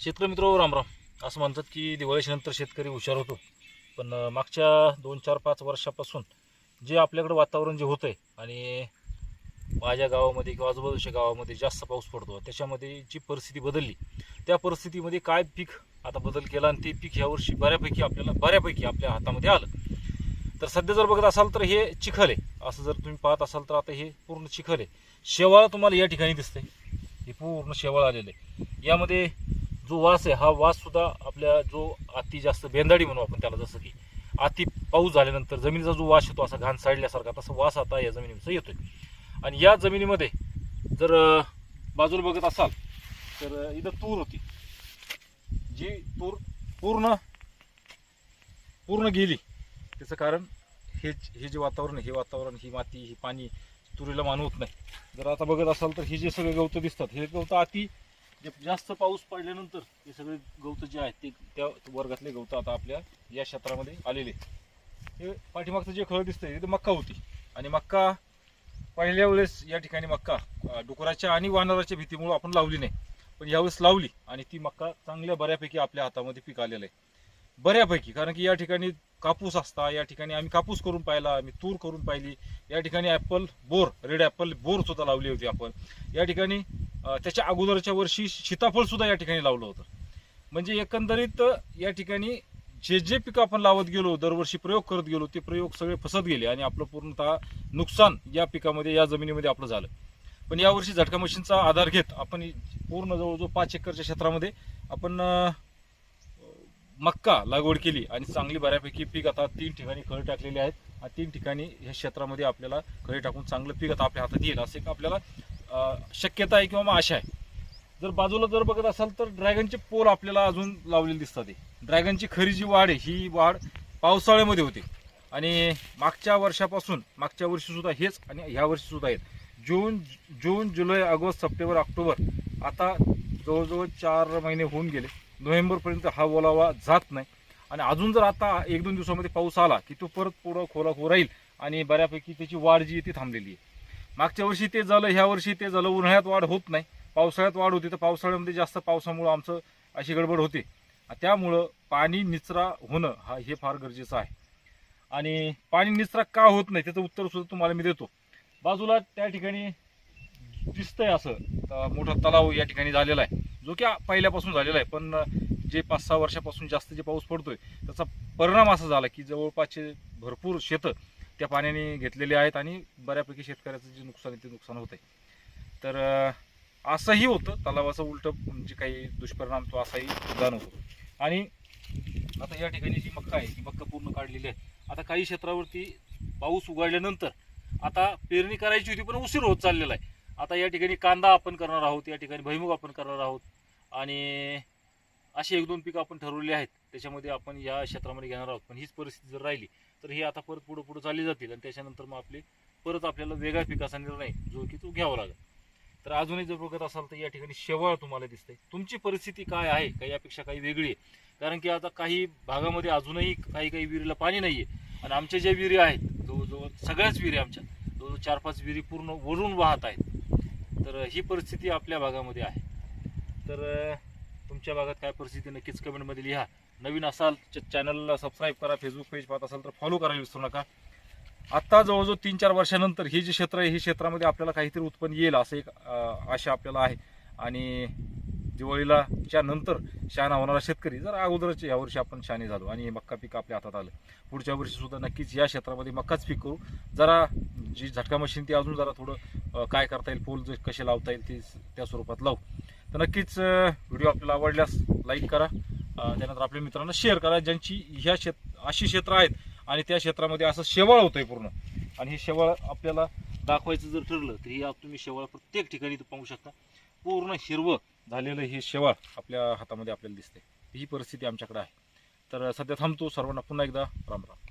शेतकरी मित्र रामराम असं म्हणतात की दिवाळीच्या नंतर शेतकरी हुशार होतो. पण मागच्या दोन चार पाच वर्षापासून जे आपल्याकडं वातावरण जे होतं आहे आणि माझ्या गावामध्ये किंवा आजूबाजूच्या गावामध्ये जास्त पाऊस पडतो त्याच्यामध्ये जी परिस्थिती बदलली त्या परिस्थितीमध्ये काय पीक आता बदल केला आणि ते पीक यावर्षी बऱ्यापैकी आपल्याला बऱ्यापैकी आपल्या हातामध्ये आलं. तर सध्या जर बघत असाल तर हे चिखल आहे. असं जर तुम्ही पाहत असाल तर आता हे पूर्ण चिखल आहे. शेवाळ तुम्हाला या ठिकाणी दिसतंय. हे पूर्ण शेवाळ आलेलं आहे. यामध्ये जो वास आहे हा वास सुद्धा आपल्या जो अति जास्त बेंदाडी म्हणू आपण त्याला जसं की अति पाऊस झाल्यानंतर जमिनीचा जो वास येतो असा घाण साडल्यासारखा तसा वास आता या जमिनीचा येतोय. आणि या जमिनीमध्ये जर बाजूला बघत असाल तर इथं तूर होती. जी तूर पूर्ण पूर्ण गेली. त्याचं कारण हे हे जे वातावरण आहे हे वातावरण ही माती ही पाणी तुरीला मानवत नाही. जर आता बघत असाल तर हे जे सगळे गवतं दिसतात हे गवतं अति जे जास्त पाऊस पडल्यानंतर हे सगळे गवतं जे आहेत ते त्या वर्गातले गवतं आता आपल्या या क्षेत्रामध्ये आलेले हे पाठीमागचं जे खळ दिसतंय ते मक्का होती. आणि मक्का पहिल्या वेळेस या ठिकाणी मक्का डुकराच्या आणि वानराच्या भीतीमुळे आपण लावली नाही. पण यावेळेस लावली आणि ती मक्का चांगल्या बऱ्यापैकी आपल्या हातामध्ये पीक आलेलं आहे. बऱ्यापैकी कारण की या ठिकाणी कापूस असता या ठिकाणी आम्ही कापूस करून पाहिला आम्ही तूर करून पाहिली. या ठिकाणी ॲपल बोर रेड ॲपल बोर सुद्धा लावली होती आपण. या ठिकाणी त्याच्या अगोदरच्या वर्षी सीताफळ सुद्धा या ठिकाणी लावलं होतं. म्हणजे एकंदरीत या ठिकाणी जे जे पिकं आपण लावत गेलो दरवर्षी प्रयोग करत गेलो ते प्रयोग सगळे फसत गेले आणि आपलं पूर्णतः नुकसान या पिकामध्ये या जमिनीमध्ये आपलं झालं. पण यावर्षी झटका मशीनचा आधार घेत आपण पूर्ण जवळजवळ पाच एकरच्या क्षेत्रामध्ये आपण मक्का लागवड केली आणि चांगली बऱ्यापैकी पीक आता तीन ठिकाणी खळ टाकलेली आहेत. आणि तीन ठिकाणी ह्या क्षेत्रामध्ये आपल्याला खळी टाकून चांगलं पीक आता आपल्या हातात येईल असं एक आपल्याला शक्यता आहे किंवा मग आशा आहे. जर बाजूला जर बघत असाल तर ड्रॅगनचे पोल आपल्याला अजून लावलेले दिसतात हे. ड्रॅगनची खरी जी वाढ आहे ही वाढ पावसाळ्यामध्ये होते. आणि मागच्या वर्षापासून मागच्या वर्षीसुद्धा हेच आणि ह्या वर्षीसुद्धा आहेत. जून जून जुलै ऑगस्ट सप्टेंबर ऑक्टोबर आता जवळजवळ चार महिने होऊन गेले. नोव्हेंबरपर्यंत हा ओलावा जात नाही. आणि अजून जर आता एक दोन दिवसामध्ये पाऊस आला की तो परत पुढं खोला राहील आणि बऱ्यापैकी त्याची वाढ जी आहे ती थांबलेली आहे. मागच्या वर्षी ते झालं ह्या वर्षी ते झालं. उन्हाळ्यात वाढ होत नाही. पावसाळ्यात वाढ होती. तर पावसाळ्यामध्ये जास्त पावसामुळं आमचं अशी गडबड होते. त्यामुळं पाणी निचरा होणं हा हे फार गरजेचं आहे. आणि पाणी निचरा का होत नाही त्याचं उत्तरसुद्धा तुम्हाला मी देतो. बाजूला त्या ठिकाणी दिसतंय असं. मोठा तलाव या ठिकाणी झालेला आहे. जो की पहिल्यापासून झालेला आहे. पण जे पाच सहा वर्षापासून जास्त जे पाऊस पडतोय त्याचा परिणाम असा झाला की जवळपासचे भरपूर शेतं त्या पाण्याने घेतलेले आहेत आणि बऱ्यापैकी शेतकऱ्याचं जे नुकसान आहे ते नुकसान होत आहे तर असंही होतं. तलावाचं उलटं जे काही दुष्परिणाम तो असाही जाणवतो. आणि आता या ठिकाणी जी मक्का आहे ती मक्का पूर्ण काढलेली आहे. आता काही क्षेत्रावरती पाऊस उघडल्यानंतर आता पेरणी करायची होती पण उशीर होत चाललेला आहे. आता या ठिकाणी कांदा आपण करणार आहोत या ठिकाणी भैमुग आपण करणार आहोत. आणि अशी एक दोन पिकं आपण ठरवली आहेत. त्याच्यामध्ये आपण या क्षेत्रामध्ये घेणार आहोत. पण हीच परिस्थिती जर राहिली तर ही आता परत पुढं पुढं चालली जातील आणि त्याच्यानंतर मग आपले परत आपल्याला वेगळ्या पिकाचा निर्णय जो की तो घ्यावा लागेल. तर अजूनही जर बघत असाल तर या ठिकाणी शेवाळ तुम्हाला दिसते तुमची परिस्थिती काय आहे का? यापेक्षा काही वेगळी आहे. कारण की आता काही भागामध्ये अजूनही काही काही विहिरीला पाणी नाही आहे आणि आमच्या ज्या विहिरी आहेत जवळजवळ सगळ्याच विहिरी आमच्या जवळजवळ चार पाच विहिरी पूर्ण वरून वाहत आहेत. तर ही परिस्थिती आपल्या भागामध्ये आहे. तर तुमच्या भागात काय परिस्थिती नक्कीच कमेंटमध्ये लिहा. नवीन असाल चॅनलला सबस्क्राईब करा फेसबुक पेज पाहत असाल तर फॉलो करायला विसरू नका. आत्ता जवळजवळ तीन चार वर्षानंतर हे जे क्षेत्र आहे हे क्षेत्रामध्ये आपल्याला काहीतरी उत्पन्न येईल असं एक आशा आपल्याला आहे. आणि दिवाळीला च्या नंतर शहाणा होणारा शेतकरी जर अगोदरच या वर्षी आपण शहाणे झालो आणि हे मक्का पीक आपल्या हातात आलं. पुढच्या वर्षीसुद्धा नक्कीच या क्षेत्रामध्ये मक्काच पीक करू. जरा जी झटका मशीन ती अजून जरा थोडं काय करता येईल पोल जे कसे लावता येईल ते त्या स्वरूपात लावू. तर नक्कीच व्हिडिओ आपल्याला आवडल्यास लाईक करा. त्यानंतर आपल्या मित्रांना शेअर करा ज्यांची ह्या क्षेत्र अशी क्षेत्र आहेत आणि त्या क्षेत्रामध्ये असं शेवाळ होतंय पूर्ण. आणि हे शेवाळ आपल्याला दाखवायचं जर ठरलं तर हे तुम्ही शेवाळ प्रत्येक ठिकाणी इथं पाहू शकता. पूर्ण हिरवं झालेलं हे शेवाळ आपल्या हातामध्ये आपल्याला दिसते ही परिस्थिती आमच्याकडे आहे. तर सध्या थांबतो सर्वांना पुन्हा एकदा राम राम.